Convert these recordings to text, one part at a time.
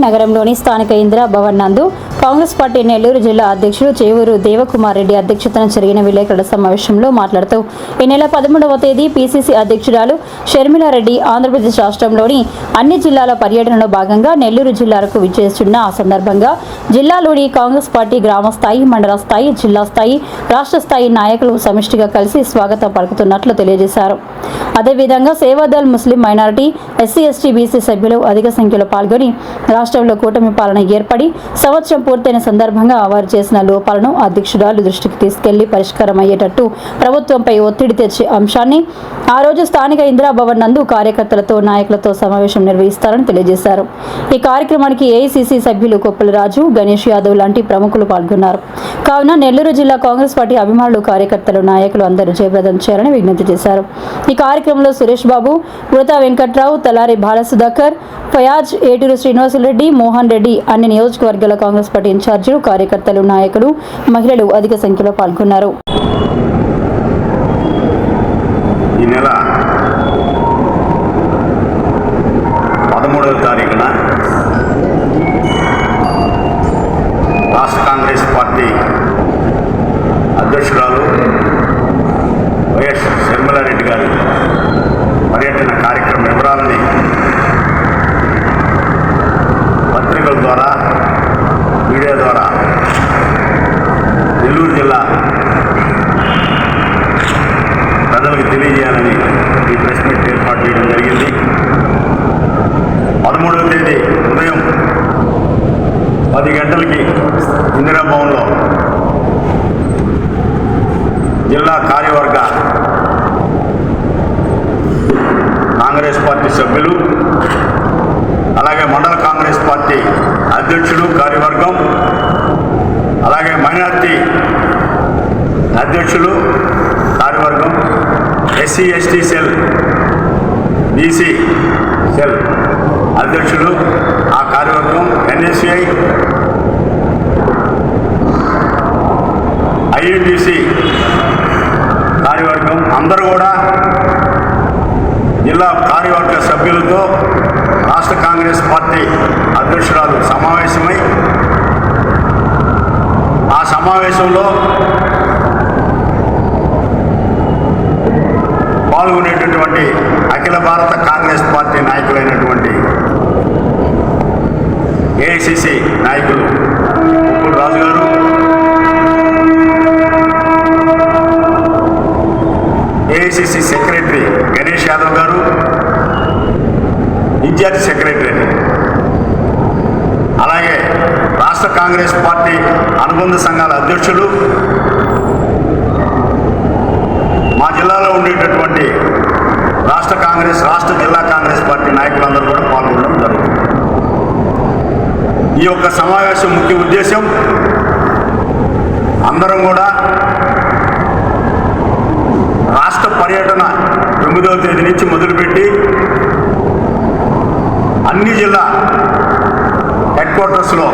నగరంలోని స్థానిక ఇందిరా భవన్ నందు కాంగ్రెస్ పార్టీ నెల్లూరు జిల్లా అధ్యక్షుడు చేవూరు దేవకుమార్ రెడ్డి అధ్యక్షతన జరిగిన విలేకరుల సమావేశంలో మాట్లాడుతూ ఈ నెల పదమూడవ తేదీ పీసీసీ అధ్యక్షురాలు షర్మిలారెడ్డి ఆంధ్రప్రదేశ్ రాష్ట్రంలోని అన్ని జిల్లాల పర్యటనలో భాగంగా నెల్లూరు జిల్లాలకు విచ్చేస్తున్న ఆ సందర్భంగా జిల్లాలోని కాంగ్రెస్ పార్టీ గ్రామ స్థాయి మండల స్థాయి జిల్లా స్థాయి రాష్ట్ర స్థాయి నాయకులు సమిష్టిగా కలిసి స్వాగతం పలుకుతున్నట్లు తెలియజేశారు. అదేవిధంగా సేవాదల్ ముస్లిం మైనారిటీ ఎస్సీ ఎస్టీ బీసీ సభ్యులు అధిక సంఖ్యలో పాల్గొని రాష్ట్రంలో కూటమి పాలన ఏర్పడి సంవత్సరం పూర్తయిన సందర్భంగా వారు చేసిన లోపాలను అధ్యక్షురాలు దృష్టికి తీసుకెళ్ళి పరిష్కారం అయ్యేటట్టు ప్రభుత్వంపై ఒత్తిడి తెచ్చే అంశాన్ని ఆ రోజు స్థానిక ఇందిరాభవన్ నందు కార్యకర్తలతో నాయకులతో సమావేశం నిర్వహిస్తారని తెలియజేశారు. ఈ కార్యక్రమానికి ఏఐసీసీ సభ్యులు కొప్పలరాజు గణేష్ యాదవ్ లాంటి ప్రముఖులు పాల్గొన్నారు. కావున నెల్లూరు జిల్లా కాంగ్రెస్ పార్టీ అభిమానులు కార్యకర్తలు నాయకులు అందరూ జయప్రదం చేయాలని విజ్ఞప్తి చేశారు. ఈ కార్యక్రమంలో సురేష్ బాబు మృత వెంకట్రావు తలారి బాలసుధాకర్ ఫయాజ్ ఏటూరు శ్రీనివాసులరెడ్డి మోహన్ రెడ్డి అన్ని నియోజకవర్గాల కాంగ్రెస్ పార్టీ ఇన్ఛార్జీలు కార్యకర్తలు నాయకులు మహిళలు అధిక సంఖ్యలో పాల్గొన్నారు. ఈ నెల పదమూడవ తారీఖున రాష్ట్ర కాంగ్రెస్ పార్టీ అధ్యక్షురాలు వైఎస్ శర్మిలారెడ్డి గారి పర్యటన కార్యక్రమ వివరాలని పత్రికల ద్వారా మీడియా ద్వారా నెల్లూరు జిల్లా ప్రజలకు తెలియజేయాలని ఈ ప్రెస్ మీట్ ఏర్పాటు చేయడం జరిగింది పదమూడవ తేదీ ఉదయం పది గంటలకి ఇందిరా భవన్లో జిల్లా కార్యవర్గ కాంగ్రెస్ పార్టీ సభ్యులు అలాగే మండల కాంగ్రెస్ పార్టీ అధ్యక్షుడు కార్యవర్గం అలాగే మైనార్టీ అధ్యక్షులు కార్యవర్గం SC ST cell BC cell అధ్యక్షులు ఆ కార్యవర్గం ఎన్ఎస్సిఐ ఐఎన్టీసీ కార్యవర్గం అందరూ కూడా జిల్లా కార్యవర్గ సభ్యులతో రాష్ట్ర కాంగ్రెస్ పార్టీ అధ్యక్షురాలు సమావేశమై ఆ సమావేశంలో పాల్గొనేటటువంటి అఖిల భారత కాంగ్రెస్ పార్టీ నాయకులైనటువంటి ఏఐసిసి నాయకులు ఉప్పుల రాజు గారు ఏఐసిసి సెక్రటరీ గణేష్ యాదవ్ గారు ఇన్ఛార్జ్ సెక్రటరీ అలాగే రాష్ట్ర కాంగ్రెస్ పార్టీ అనుబంధ సంఘాల అధ్యక్షులు మా జిల్లాలో ఉండేటటువంటి రాష్ట్ర కాంగ్రెస్ రాష్ట్ర జిల్లా కాంగ్రెస్ పార్టీ నాయకులందరూ కూడా పాల్గొనడం జరుగుతుంది. ఈ యొక్క సమావేశం ముఖ్య ఉద్దేశం అందరం కూడా రాష్ట్ర పర్యటన తొమ్మిదవ తేదీ నుంచి మొదలుపెట్టి అన్ని జిల్లా హెడ్ క్వార్టర్స్లో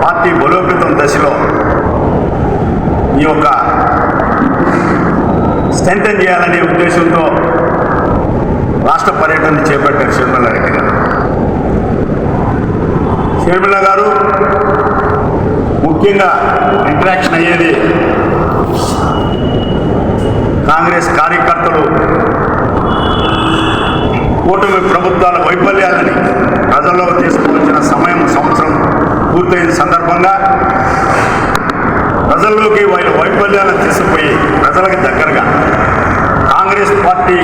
పార్టీ బలోపేతం దశలో ఈ యొక్క స్ట్రెంథన్ చేయాలనే ఉద్దేశంతో రాష్ట్ర పర్యటన చేపట్టారు షర్మిలారెడ్డి గారు. షర్మిల గారు ముఖ్యంగా ఇంటరాక్షన్ అయ్యేది కాంగ్రెస్ కార్యకర్తలు కూటమి ప్రభుత్వాల వైఫల్యాలని ప్రజల్లోకి తీసుకువచ్చిన సమయం సంవత్సరం పూర్తయిన సందర్భంగా ప్రజల్లోకి వాళ్ళ వైఫల్యాలను తీసుకుపోయి ప్రజలకు దగ్గరగా కాంగ్రెస్ పార్టీ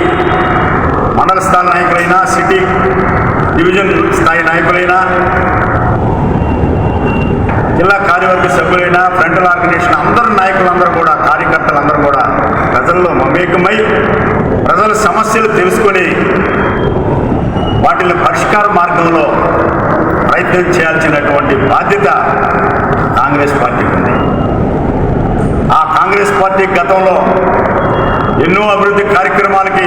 మండల స్థాయి నాయకులైనా సిటీ డివిజన్ స్థాయి నాయకులైనా జిల్లా కార్యవర్గ సభ్యులైన ఫ్రంటల్ ఆర్గనైజేషన్ అందరు నాయకులందరూ కూడా కార్యకర్తలందరూ కూడా ప్రజల్లో మమేకమై ప్రజల సమస్యలు తెలుసుకొని వాటిని పరిష్కార మార్గంలో ప్రయత్నం చేయాల్సినటువంటి బాధ్యత కాంగ్రెస్ పార్టీకి ఉంది. ఆ కాంగ్రెస్ పార్టీ గతంలో ఎన్నో అభివృద్ధి కార్యక్రమాలకి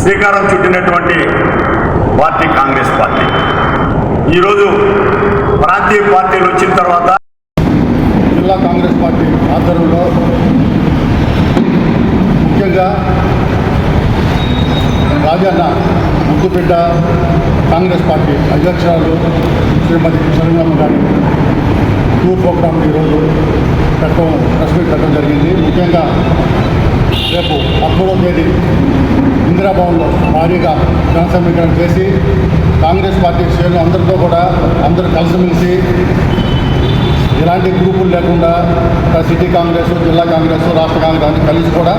శ్రీకారం చుట్టినటువంటి పార్టీ కాంగ్రెస్ పార్టీ. ఈరోజు ప్రాంతీయ పార్టీలు వచ్చిన తర్వాత జిల్లా కాంగ్రెస్ పార్టీ ఆధ్వర్యంలో ముఖ్యంగా రాజన్న ముద్దుబిడ్డ కాంగ్రెస్ పార్టీ అధ్యక్షురాలు శ్రీమతి షర్మిలమ్మ గారి టూ ప్రోగ్రామ్ ఈరోజు పెట్టడం ప్రెస్ మీట్ పెట్టడం జరిగింది. ముఖ్యంగా రేపు పదమూడవ తేదీ ఇందిరాభవన్లో భారీగా జనసమీకరణ చేసి కాంగ్రెస్ పార్టీ శ్రేణులు అందరితో కూడా అందరూ కలిసిమెలిసి ఎలాంటి గ్రూపులు లేకుండా సిటీ కాంగ్రెస్ జిల్లా కాంగ్రెస్ రాష్ట్ర కాంగ్రెస్ కలిసి కూడా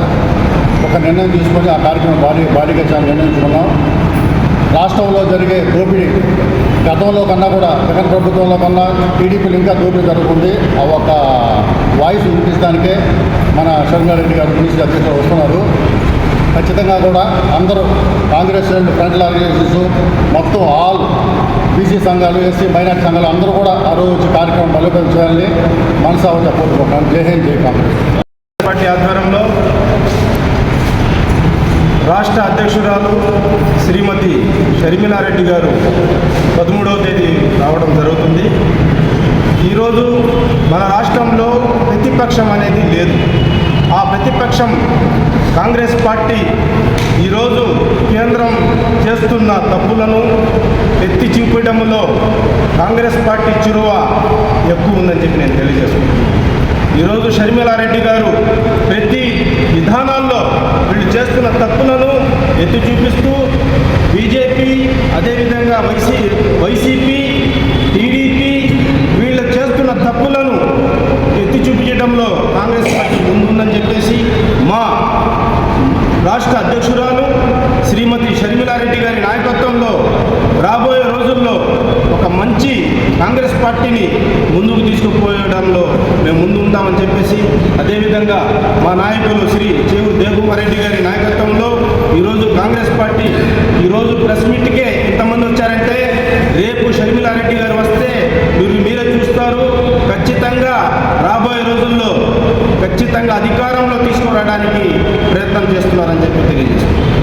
ఒక నిర్ణయం తీసుకొని ఆ కార్యక్రమం భారీ భారీగా చాలా నిర్ణయించుకున్నాం. రాష్ట్రంలో జరిగే దోపిడీ గతంలో కన్నా కూడా జగన్ ప్రభుత్వంలో కన్నా టీడీపీలు ఇంకా దోపిడీ జరుగుతుంది. ఆ ఒక వాయిస్ వినిపించడానికే మన శర్మారెడ్డి గారు మినిస్టర్ అధ్యక్షులు వస్తున్నారు. ఖచ్చితంగా కూడా అందరూ కాంగ్రెస్ రెండు ఫ్రంట్ ఆర్గనైజేషన్స్ మొత్తం ఆల్ బీసీ సంఘాలు ఎస్సీ మైనార్టీ సంఘాలు అందరూ కూడా ఆ రోజు కార్యక్రమం బలోపేతం చేయాలని మనసావత కోరుకుంటున్నాను జై హింద్ జై కాంగ్రెస్. పార్టీ ఆధ్వర్యంలో రాష్ట్ర అధ్యక్షురాలు శ్రీమతి షర్మిలారెడ్డి గారు పదమూడవ తేదీ రావడం జరుగుతుంది. ఈరోజు మన రాష్ట్రంలో ప్రతిపక్షం అనేది లేదు. ఆ ప్రతిపక్షం కాంగ్రెస్ పార్టీ ఈరోజు కేంద్రం చేస్తున్న తప్పులను ఎత్తి చూపడంలో కాంగ్రెస్ పార్టీ చురువ ఎక్కువ ఉందని చెప్పి నేను తెలియజేస్తున్నాను ఈరోజు షర్మిలారెడ్డి గారు ప్రతి విధానాల్లో వీళ్ళు చేస్తున్న తప్పు ఎత్తి చూపిస్తూ బీజేపీ అదేవిధంగా వైసీ వైసీపీ టీడీపీ వీళ్ళు చేస్తున్న తప్పులను ఎత్తి చూపించడంలో కాంగ్రెస్ పార్టీ ముందుందని చెప్పేసి మా రాష్ట్ర అధ్యక్షురాలు శ్రీమతి షర్మిలారెడ్డి గారి నాయకత్వంలో రాబోయే రోజుల్లో ఒక మంచి కాంగ్రెస్ పార్టీని ముందుకు తీసుకుపోయడంలో మేము ముందు ఉంటామని చెప్పేసి అదేవిధంగా మా నాయకులు శ్రీ చేవు దేవకుమార్ రెడ్డి గారి ప్రెస్ మీట్కే ఇంతమంది వచ్చారంటే రేపు షర్మిలారెడ్డి గారు వస్తే మీరు మీరే చూస్తారు. ఖచ్చితంగా రాబోయే రోజుల్లో ఖచ్చితంగా అధికారంలో తీసుకురావడానికి ప్రయత్నం చేస్తున్నారని చెప్పి తెలియజేస్తున్నారు